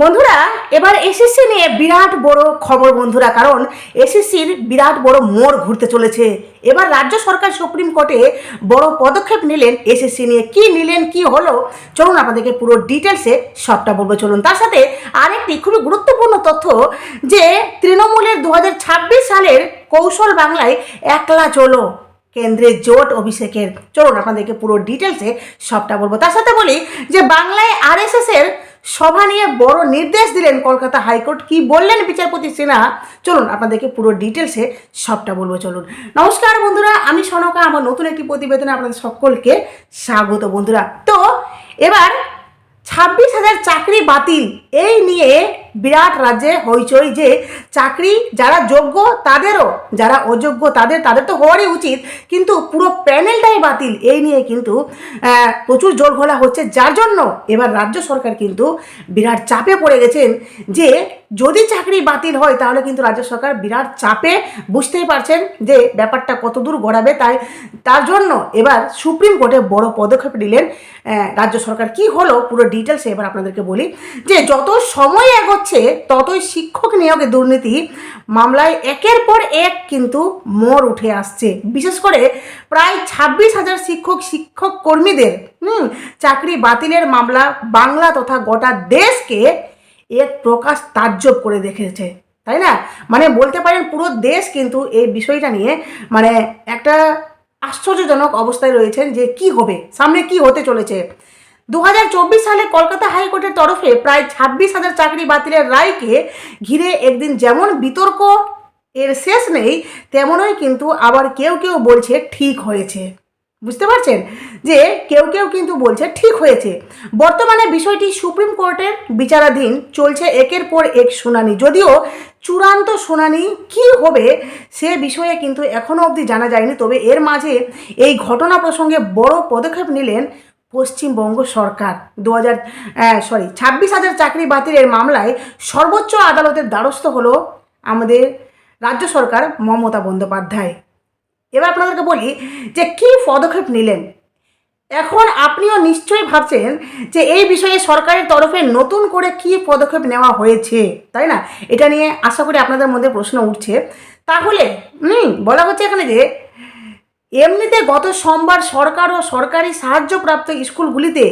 বন্ধুরা, এবার এসএসসি নিয়ে বিরাট বড় খবর বন্ধুরা, কারণ এসএসসির বিরাট বড় মোড় ঘুরতে চলেছে। এবার রাজ্য সরকার সুপ্রিম কোর্টে বড় পদক্ষেপ নিলেন এসএসসি নিয়ে। কি নিলেন, কি হলো? চলুন আপনাদেরকে পুরো ডিটেলসে সবটা বলব। চলুন, তার সাথে আরেকটি খুবই গুরুত্বপূর্ণ তথ্য, যে তৃণমূলের দু হাজার ছাব্বিশ সালের কৌশল বাংলায় একলা চলো, কেন্দ্রের জোট অভিষেকের। চলুন, আপনাদেরকে পুরো ডিটেলসে সবটা বলব। তার সাথে বলি যে, বাংলায় আরএসএস এর সভা নিয়ে বড় নির্দেশ দিলেন কলকাতা হাইকোর্ট। কি বললেন বিচারপতি সিনহা? চলুন, আপনাদেরকে পুরো ডিটেলসে সবটা বলব, চলুন। নমস্কার বন্ধুরা, আমি সনকা, আমার নতুন একটি প্রতিবেদনে আপনাদের সকলকে স্বাগত বন্ধুরা। তো, এবার ছাব্বিশ হাজার চাকরি বাতিল, এই নিয়ে বিরাট রাজ্যে হইচই যে চাকরি যারা যোগ্য তাদেরও, যারা অযোগ্য তাদের তাদের তো হওয়ারই উচিত। কিন্তু পুরো প্যানেলটাই বাতিল। এই নিয়ে কিন্তু প্রচুর জোর ঘোলা হচ্ছে। যার জন্য এবার রাজ্য সরকার কিন্তু বিরাট চাপে পড়ে গেছেন যে, যদি চাকরি বাতিল হয়, তাহলে কিন্তু রাজ্য সরকার বিরাট চাপে বুঝতেই পারছেন যে ব্যাপারটা কতদূর গড়াবে। তাই, তার জন্য এবার সুপ্রিম কোর্টে বড় পদক্ষেপ নিলেন রাজ্য সরকার। কি হলো? পুরো ডিটেলসে এবার আপনাদেরকে বলি যে, যত সময় এগোচ্ছে ততই শিক্ষক নিয়োগে দুর্নীতি, মামলায় একের পর এক কিন্তু মোড় উঠে আসছে। বিশেষ করে প্রায় ছাব্বিশ হাজার শিক্ষক শিক্ষক কর্মীদের, হুম, চাকরি বাতিলের মামলা বাংলা তথা গোটা দেশকে এক প্রকাশ তাজ্জব করে দেখেছে, তাই না? মানে বলতে পারেন পুরো দেশ কিন্তু এই বিষয়টা নিয়ে মানে একটা আশ্চর্যজনক অবস্থায় রয়েছেন যে কি হবে, সামনে কি হতে চলেছে। দু হাজার চব্বিশ সালে কলকাতা হাইকোর্টের তরফে প্রায় ছাব্বিশ হাজার চাকরি বাতিলের রায়কে ঘিরে একদিন যেমন বিতর্ক, এর শেষ নেই, তেমনই কিন্তু আবার কেউ কেউ বলছে ঠিক হয়েছে। বুঝতে পারছেন? যে কেউ কেউ কিন্তু বলছে ঠিক হয়েছে। বর্তমানে বিষয়টি সুপ্রিম কোর্টের বিচারাধীন, চলছে একের পর এক শুনানি। যদিও চূড়ান্ত শুনানি কি হবে সে বিষয়ে কিন্তু এখনও অবধি জানা যায়নি, তবে এর মাঝে এই ঘটনা প্রসঙ্গে বড় পদক্ষেপ নিলেন পশ্চিমবঙ্গ সরকার। দু হাজার সরি ছাব্বিশ হাজার চাকরি বাতিলের মামলায় সর্বোচ্চ আদালতের দ্বারস্থ হলো আমাদের রাজ্য সরকার মমতা বন্দ্যোপাধ্যায়। এবার আপনাদেরকে বলি যে কী পদক্ষেপ নিলেন? এখন আপনিও নিশ্চয়ই ভাবছেন যে এই বিষয়ে সরকারের তরফে নতুন করে কী পদক্ষেপ নেওয়া হয়েছে, তাই না? এটা নিয়ে আশা করি আপনাদের মধ্যে প্রশ্ন উঠছে। তাহলে বলা হচ্ছে এখানে যে এমনিতে গত সোমবার সরকার ও সরকারি সাহায্যপ্রাপ্ত স্কুলগুলিতে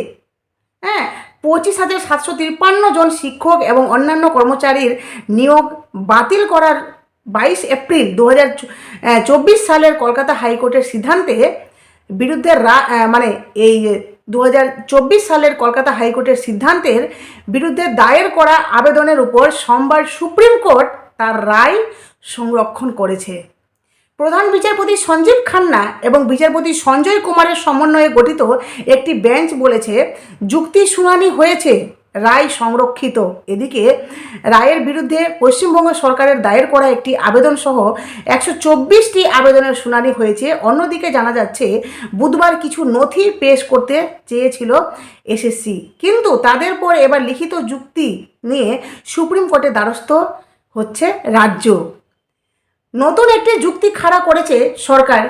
হ্যাঁ পঁচিশ হাজার সাতশো তিপ্পান্ন জন শিক্ষক এবং অন্যান্য কর্মচারীর নিয়োগ বাতিল করার বাইশ এপ্রিল দু চব্বিশ সালের কলকাতা হাইকোর্টের সিদ্ধান্তে বিরুদ্ধে রা- মানে এই দু হাজার চব্বিশ সালের কলকাতা হাইকোর্টের সিদ্ধান্তের বিরুদ্ধে দায়ের করা আবেদনের উপর সোমবার সুপ্রিম কোর্ট তার রায় সংরক্ষণ করেছে। প্রধান বিচারপতি সঞ্জীব খান্না এবং বিচারপতি সঞ্জয় কুমারের সমন্বয়ে গঠিত একটি বেঞ্চ বলেছে, যুক্তি শুনানি হয়েছে, রায় সংরক্ষিত। এদিকে রায়ের বিরুদ্ধে পশ্চিমবঙ্গ সরকারের দায়ের করা একটি আবেদন সহ একশো চব্বিশটি আবেদনের শুনানি হয়েছে। অন্যদিকে জানা যাচ্ছে, বুধবার কিছু নথি পেশ করতে চেয়েছিল এসএসসি। কিন্তু তাদের পর এবার লিখিত যুক্তি নিয়ে সুপ্রিম কোর্টে দ্বারস্থ হচ্ছে রাজ্য। নতুন একটি যুক্তি খাড়া করেছে সরকার।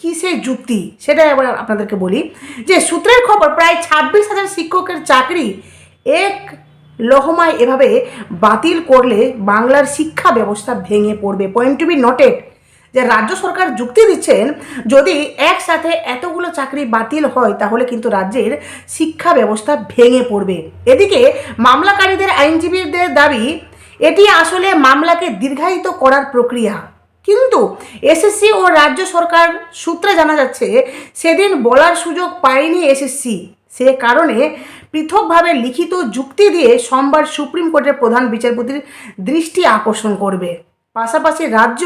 কি সেই যুক্তি? সেটা এবার আপনাদেরকে বলি। যে সূত্রের খবর, প্রায় ছাব্বিশ হাজার শিক্ষকের চাকরি এক লহমায় এভাবে বাতিল করলে বাংলার শিক্ষা ব্যবস্থা ভেঙে পড়বে। পয়েন্ট টু বি নটেড যে রাজ্য সরকার যুক্তি দিচ্ছেন, যদি একসাথে এতগুলো চাকরি বাতিল হয়, তাহলে কিন্তু রাজ্যের শিক্ষা ব্যবস্থা ভেঙে পড়বে। এদিকে মামলাকারীদের আইনজীবীদের দাবি, এটি আসলে মামলাকে দীর্ঘায়িত করার প্রক্রিয়া। কিন্তু এসএসসি ও রাজ্য সরকার সূত্রে জানা যাচ্ছে সেদিন বলার সুযোগ পায়নি এসএসসি সে কারণে পৃথকভাবে লিখিত যুক্তি দিয়ে সোমবার সুপ্রিম কোর্টের প্রধান বিচারপতির দৃষ্টি আকর্ষণ করবে। পাশাপাশি রাজ্য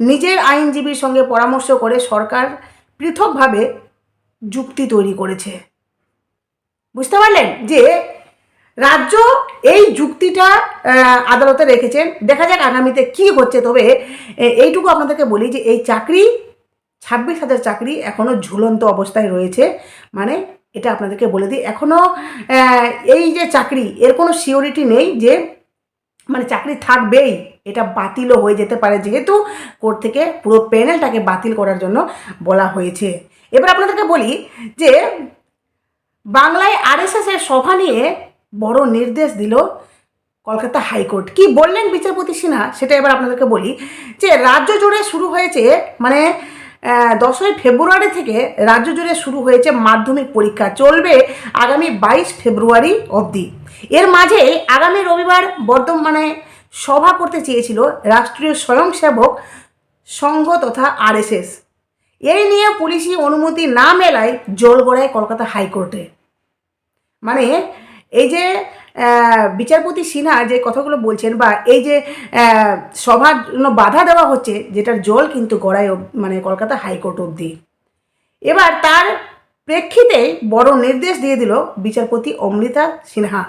নিজের আইনজীবীর সঙ্গে পরামর্শ করে সরকার পৃথকভাবে যুক্তি তৈরি করেছে। বুঝতে পারলেন যে রাজ্য এই যুক্তিটা আদালতে রেখেছেন। দেখা যাক আগামীতে কি হচ্ছে। তবে এইটুকু আপনাদেরকে বলি যে, এই চাকরি, ছাব্বিশ হাজার চাকরি এখনও ঝুলন্ত অবস্থায় রয়েছে। মানে এটা আপনাদেরকে বলে দিই এখনও এই যে চাকরি, এর কোনো সিওরিটি নেই যে মানে চাকরি থাকবেই, এটা বাতিলও হয়ে যেতে পারে। যেহেতু কোর্ট থেকে পুরো প্যানেলটাকে বাতিল করার জন্য বলা হয়েছে। এবার আপনাদেরকে বলি যে, বাংলায় আরএসএস এর সভা নিয়ে বড় নির্দেশ দিল কলকাতা হাইকোর্ট। কি বললেন বিচারপতি সিনহা? সেটা এবার আপনাদেরকে বলি যে, রাজ্য জুড়ে শুরু হয়েছে মানে দশই ফেব্রুয়ারি থেকে রাজ্য জুড়ে শুরু হয়েছে মাধ্যমিক পরীক্ষা। চলবে আগামী বাইশ ফেব্রুয়ারি অবধি। এর মাঝে আগামী রবিবার বর্তমানে সভা করতে চেয়েছিল রাষ্ট্রীয় স্বয়ংসেবক সংঘ তথা আরএসএস। এই নিয়ে পুলিশি অনুমতি না মেলায় জল গড়ায় কলকাতা হাইকোর্টে। মানে এই যে বিচারপতি সিনহা যে কথাগুলো বলছেন বা এই যে সভার বাধা দেওয়া হচ্ছে, যেটার জল কিন্তু গড়ায় মানে কলকাতা হাইকোর্ট অব্দি এবার তার প্রেক্ষিতে বড় নির্দেশ দিয়ে দিল বিচারপতি অমৃতা সিনহা।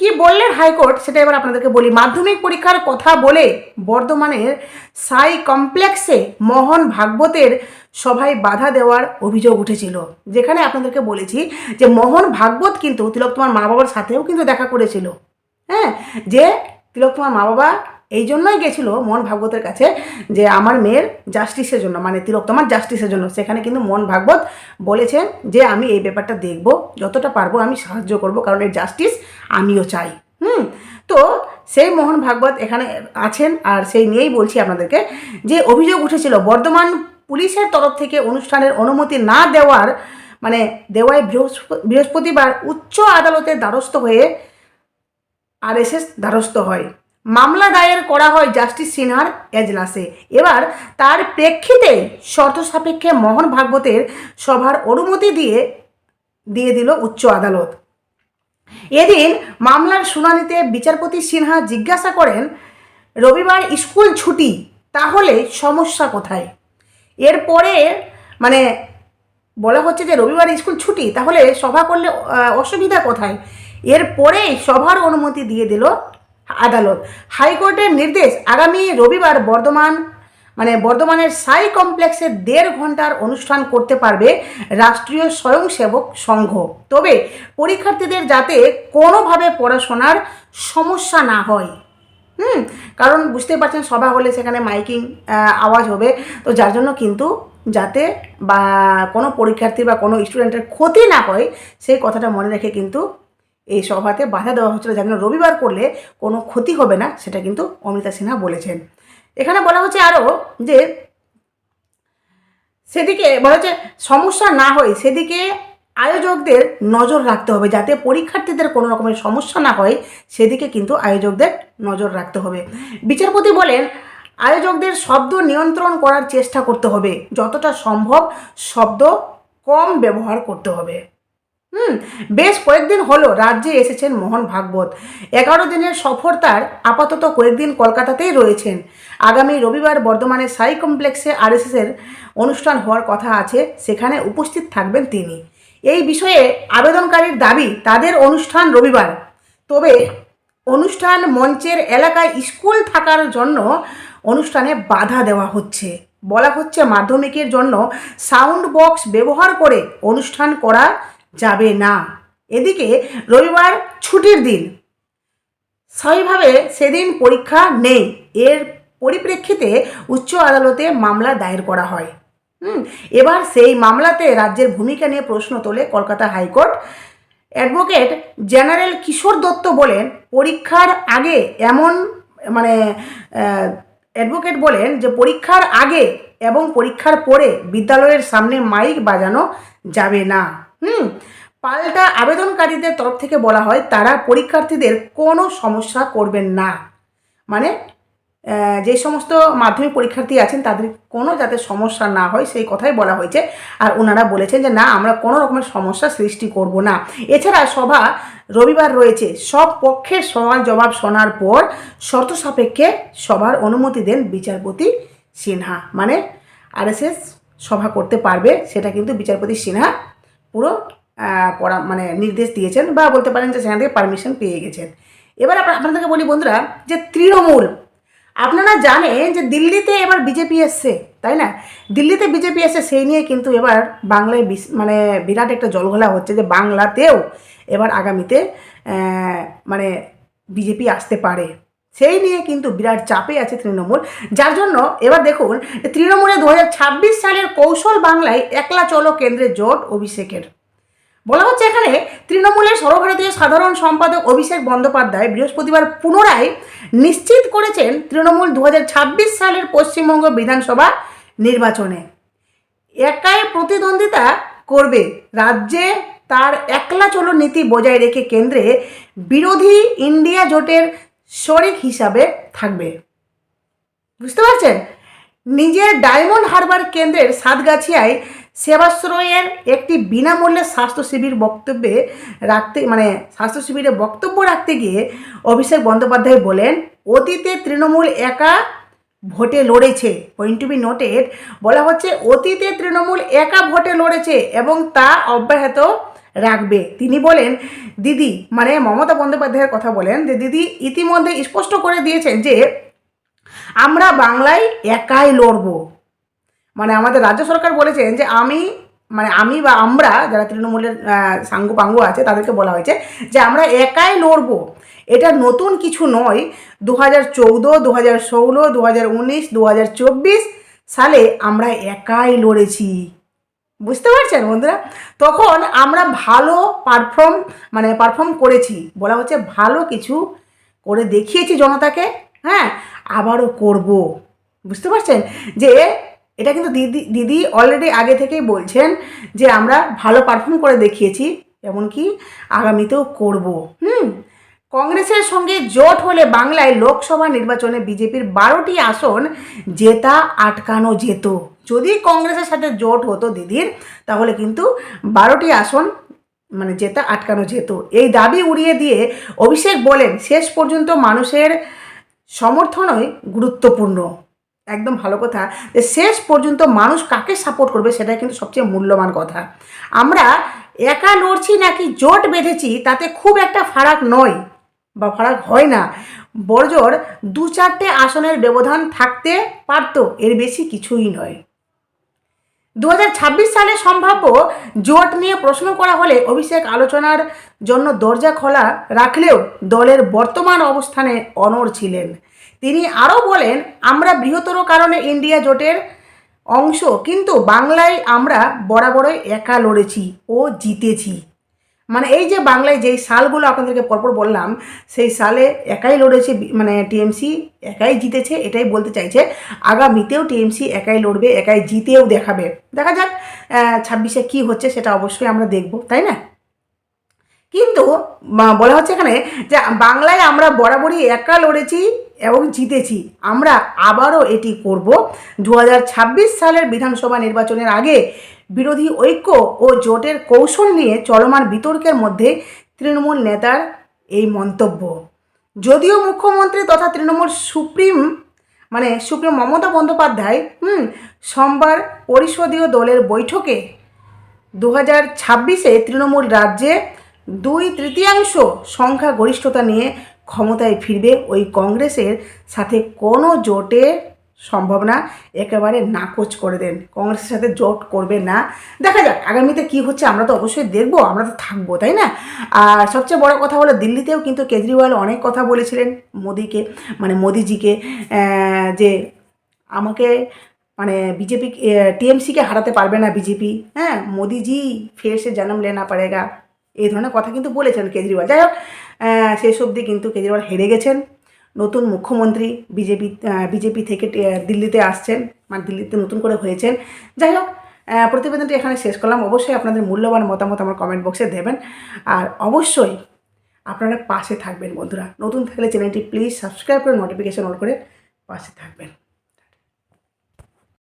কি বললেন হাইকোর্ট সেটা এবার আপনাদেরকে বলি। মাধ্যমিক পরীক্ষার কথা বলে বর্ধমানের সাই কমপ্লেক্সে মোহন ভাগবতের সভায় বাধা দেওয়ার অভিযোগ উঠেছিল। যেখানে আপনাদেরকে বলেছি যে মোহন ভাগবত কিন্তু তিলক তোমার মা বাবার সাথেও কিন্তু দেখা করেছিল। হ্যাঁ যে তিলক তোমার মা বাবা এই জন্যই গেছিল মন ভাগবতের কাছে যে আমার মেয়ের জাস্টিসের জন্য মানে তিলকতমার জাস্টিসের জন্য। সেখানে কিন্তু মোহন ভাগবত বলেছেন যে, আমি এই ব্যাপারটা দেখব, যতটা পারব আমি সাহায্য করব, কারণ এই জাস্টিস আমিও চাই। হুম? তো সেই মোহন ভাগবত এখানে আছেন, আর সেই নিয়েই বলছি আপনাদেরকে যে, অভিযোগ উঠেছিল, বর্ধমান পুলিশের তরফ থেকে অনুষ্ঠানের অনুমতি না দেওয়ার মানে দেওয়ায় বৃহস্প- বৃহস্পতিবার উচ্চ আদালতের দ্বারস্থ হয়ে আরএসএস দ্বারস্থ হয়। মামলা দায়ের করা হয় জাস্টিস সিনহার এজলাসে। এবার তার প্রেক্ষিতে শর্ত সাপেক্ষে মোহন ভাগবতের সভার অনুমতি দিয়ে দিয়ে দিল উচ্চ আদালত। এদিন মামলার শুনানিতে বিচারপতি সিনহা জিজ্ঞাসা করেন, রবিবার স্কুল ছুটি, তাহলে সমস্যা কোথায়? এরপরে মানে বলা হচ্ছে যে, রবিবার স্কুল ছুটি, তাহলে সভা করলে অসুবিধা কোথায়? এরপরেই সভার অনুমতি দিয়ে দিল আদালত। হাইকোর্টের নির্দেশ আগামী রবিবার বর্ধমান মানে বর্ধমানের সাই কমপ্লেক্সে দেড় ঘণ্টার অনুষ্ঠান করতে পারবে রাষ্ট্রীয় স্বয়ংসেবক সংঘ। তবে পরীক্ষার্থীদের যাতে কোনোভাবে পড়াশোনার সমস্যা না হয়। হুম, কারণ বুঝতেই পারছেন সভা হলে সেখানে মাইকিং আওয়াজ হবে। তো যার জন্য কিন্তু যাতে বা কোনো পরীক্ষার্থী বা কোনো স্টুডেন্টের ক্ষতি না হয়, সেই কথাটা মনে রেখে কিন্তু এই সভাতে বাধা দেওয়া হচ্ছিল জন্য রবিবার করলে কোনো ক্ষতি হবে না, সেটা কিন্তু অমিতা সিনহা বলেছেন। এখানে বলা হচ্ছে আরও যে সেদিকে বলা হচ্ছে সমস্যা না হয় সেদিকে আয়োজকদের নজর রাখতে হবে, যাতে পরীক্ষার্থীদের কোনো রকমের সমস্যা না হয়, সেদিকে কিন্তু আয়োজকদের নজর রাখতে হবে। বিচারপতি বলেন, আয়োজকদের শব্দ নিয়ন্ত্রণ করার চেষ্টা করতে হবে, যতটা সম্ভব শব্দ কম ব্যবহার করতে হবে। হুম, বেশ কয়েকদিন হলো রাজ্যে এসেছেন মোহন ভাগবত। এগারো দিনের সফর তার আপাতত কয়েকদিন কলকাতাতেই রয়েছেন। আগামী রবিবার বর্ধমানের সাই কমপ্লেক্সে আরএসএসের অনুষ্ঠান হওয়ার কথা আছে, সেখানে উপস্থিত থাকবেন তিনি। এই বিষয়ে আবেদনকারীর দাবি, তাদের অনুষ্ঠান রবিবার। তবে অনুষ্ঠান মঞ্চের এলাকায় স্কুল থাকার জন্য অনুষ্ঠানে বাধা দেওয়া হচ্ছে। বলা হচ্ছে মাধ্যমিকের জন্য সাউন্ড বক্স ব্যবহার করে অনুষ্ঠান করা যাবে না। এদিকে রবিবার ছুটির দিন। স্থায়ীভাবে সেদিন পরীক্ষা নেই। এর পরিপ্রেক্ষিতে উচ্চ আদালতে মামলা দায়ের করা হয়। হুম, এবার সেই মামলাতে রাজ্যের ভূমিকা নিয়ে প্রশ্ন তোলে Kolkata high court. Advocate general Kishore Dutta বলেন, পরীক্ষার আগে এমন মানে অ্যাডভোকেট বলেন যে পরীক্ষার আগে এবং পরীক্ষার পরে বিদ্যালয়ের সামনে মাইক বাজানো যাবে না। হুম, পাল্টা আবেদনকারীদের তরফ থেকে বলা হয় তারা পরীক্ষার্থীদের কোনো সমস্যা করবেন না। মানে যে সমস্ত মাধ্যমিক পরীক্ষার্থী আছেন তাদের কোনো যাতে সমস্যা না হয় সেই কথাই বলা হয়েছে। আর ওনারা বলেছেন যে, না, আমরা কোনো রকমের সমস্যা সৃষ্টি করব না। এছাড়া সভা রবিবার রয়েছে। সব পক্ষের সওয়াল জবাব শোনার পর শর্ত সাপেক্ষে সভার অনুমতি দেন বিচারপতি সিনহা। মানে আরএসএস সভা করতে পারবে, সেটা কিন্তু বিচারপতি সিনহা পুরো পড়া মানে নির্দেশ দিয়েছেন বা বলতে পারেন যে সেখান থেকে পারমিশন পেয়ে গেছেন। এবার আপনা- আপনাদেরকে বলি বন্ধুরা যে তৃণমূল, আপনারা জানেন যে দিল্লিতে এবার বিজেপি এসছে, তাই না? দিল্লিতে বিজেপি এসছে, সেই নিয়ে কিন্তু এবার বাংলায় মানে বিরাট একটা জলঘোলা হচ্ছে যে বাংলাতেও এবার আগামীতে মানে বিজেপি আসতে পারে। সেই নিয়ে কিন্তু বিরাট চাপে আছে তৃণমূল। যার জন্য এবার দেখুন, তৃণমূলে দু হাজার ছাব্বিশ সালের কৌশল বাংলায় একলা চলো কেন্দ্রের জোট অভিষেকের। বলা হচ্ছে এখানে তৃণমূলের সর্বভারতীয় সাধারণ সম্পাদক অভিষেক বন্দ্যোপাধ্যায় বৃহস্পতিবার পুনরায় নিশ্চিত করেছেন তৃণমূল দু হাজার ছাব্বিশ সালের পশ্চিমবঙ্গ বিধানসভা নির্বাচনে। একাই প্রতিদ্বন্দ্বিতা করবে রাজ্যে তার একলা চলো নীতি বজায় রেখে কেন্দ্রে বিরোধী ইন্ডিয়া জোটের শরিক হিসাবে থাকবে। বুঝতে পারছেন? নিজের ডায়মন্ড হারবার কেন্দ্রের সাতগাছিয়ায় সেবাশ্রয়ের একটি বিনামূল্যে স্বাস্থ্য শিবির বক্তব্যে রাখতে মানে স্বাস্থ্য শিবিরে বক্তব্য রাখতে গিয়ে অভিষেক বন্দ্যোপাধ্যায় বলেন, অতীতে তৃণমূল একা ভোটে লড়েছে। পয়েন্ট টু বি নোটেড বলা হচ্ছে, অতীতে তৃণমূল একা ভোটে লড়েছে এবং তা অব্যাহত রাখবে। তিনি বলেন, দিদি মানে মমতা বন্দ্যোপাধ্যায়ের কথা বলেন যে, দিদি ইতিমধ্যে স্পষ্ট করে দিয়েছেন যে, আমরা বাংলায় একাই লড়বো। মানে আমাদের রাজ্য সরকার বলেছেন যে, আমি মানে আমি বা আমরা যারা তৃণমূলের সাঙ্গু পাঙ্গু আছে, তাদেরকে বলা হয়েছে যে, আমরা একাই লড়ব। এটা নতুন কিছু নয়। দু হাজার চৌদ্দ দু হাজার ষোলো দু হাজার উনিশ দু হাজার চব্বিশ সালে আমরা একাই লড়েছি। বুঝতে পারছেন, বন্ধুরা? তখন আমরা ভালো পারফর্ম মানে পারফর্ম করেছি। বলা হচ্ছে ভালো কিছু করে দেখিয়েছি জনতাকে হ্যাঁ? আবারও করব। বুঝতে পারছেন? যে এটা কিন্তু দিদি দিদি অলরেডি আগে থেকেই বলছেন যে আমরা ভালো পারফর্ম করে দেখিয়েছি, এমনকি আগামীতেও করব। হুম? কংগ্রেসের সঙ্গে জোট হলে বাংলায় লোকসভা নির্বাচনে বিজেপির বারোটি আসন জেতা আটকানো যেত। যদি কংগ্রেসের সাথে জোট হতো দিদির, তাহলে কিন্তু বারোটি আসন মানে জেতা, আটকানো যেত। এই দাবি উড়িয়ে দিয়ে অভিষেক বলেন, শেষ পর্যন্ত মানুষের সমর্থনই গুরুত্বপূর্ণ। একদম ভালো কথা। যে শেষ পর্যন্ত মানুষ কাকে সাপোর্ট করবে, সেটাই কিন্তু সবচেয়ে মূল্যবান কথা। আমরা একা লড়ছি নাকি জোট বেঁধেছি, তাতে খুব একটা ফারাক নয়, বা ফারাক হয় না। বড়জোর দু চারটে আসনের ব্যবধান থাকতে পারতো, এর বেশি কিছুই নয়। দু হাজার ছাব্বিশ সালে সম্ভাব্য জোট নিয়ে প্রশ্ন করা হলে অভিষেক আলোচনার জন্য দরজা খোলা রাখলেও দলের বর্তমান অবস্থানে অনর ছিলেন। তিনি আরও বলেন, আমরা বৃহত্তর কারণে ইন্ডিয়া জোটের অংশ, কিন্তু বাংলায় আমরা বরাবরই একা লড়েছি ও জিতেছি। মানে এই যে বাংলায় যেই সালগুলো আপনাদেরকে পরপর বললাম, সেই সালে একাই লড়েছে মানে টিএমসি, একাই জিতেছে, এটাই বলতে চাইছে, আগামীতেও টিএমসি একাই লড়বে, একাই জিতেও দেখাবে। দেখা যাক ছাব্বিশে কী হচ্ছে সেটা অবশ্যই আমরা দেখব, তাই না? কিন্তু বলা হচ্ছে এখানে যে বাংলায় আমরা বরাবরই একা লড়েছি এবং জিতেছি, আমরা আবারও এটি করব। দু হাজার ছাব্বিশ সালের বিধানসভা নির্বাচনের আগে বিরোধী ঐক্য ও জোটের কৌশল নিয়ে চলমান বিতর্কের মধ্যে তৃণমূল নেতার এই মন্তব্য। যদিও মুখ্যমন্ত্রী তথা তৃণমূল সুপ্রিম মানে সুপ্রিম মমতা বন্দ্যোপাধ্যায়, হুম, সোমবার পরিষদীয় দলের বৈঠকে দু হাজার ছাব্বিশে তৃণমূল রাজ্যে দুই তৃতীয়াংশ সংখ্যা গরিষ্ঠতা নিয়ে ক্ষমতায় ফিরবে ওই কংগ্রেসের সাথে কোনো জোটে সম্ভাবনা একেবারে নাকচ করে দেন। কংগ্রেসের সাথে জোট করবে না। দেখা যাক, আগামীতে কি হচ্ছে আমরা তো অবশ্যই দেখব, আমরা তো থাকব, তাই না? আর সবচেয়ে বড় কথা হলো, দিল্লিতেও কিন্তু কেজরিওয়াল অনেক কথা বলেছিলেন মোদিকে মানে মোদিজিকে যে আমাকে মানে বিজেপি টিএমসিকে হারাতে পারবে না বিজেপি। হ্যাঁ মোদিজি ফের সে জন্ম লেনা পারেগা। এই ধরনের কথা কিন্তু বলেছেন কেজরিওয়াল। যাই হোক শেষ অবধি কিন্তু কেজরিওয়াল হেরে গেছেন। নতুন মুখ্যমন্ত্রী বিজেপি বিজেপি থেকে দিল্লিতে আসছেন মানে দিল্লিতে নতুন করে হয়েছেন। যাই হোক প্রতিবেদনটি এখানে শেষ করলাম। অবশ্যই আপনাদের মূল্যবান মতামত আমার কমেন্ট বক্সে দেবেন। আর অবশ্যই আপনারা পাশে থাকবেন, বন্ধুরা। নতুন থাকলে চ্যানেলটি প্লিজ সাবস্ক্রাইব করে নোটিফিকেশন অন করে পাশে থাকবেন।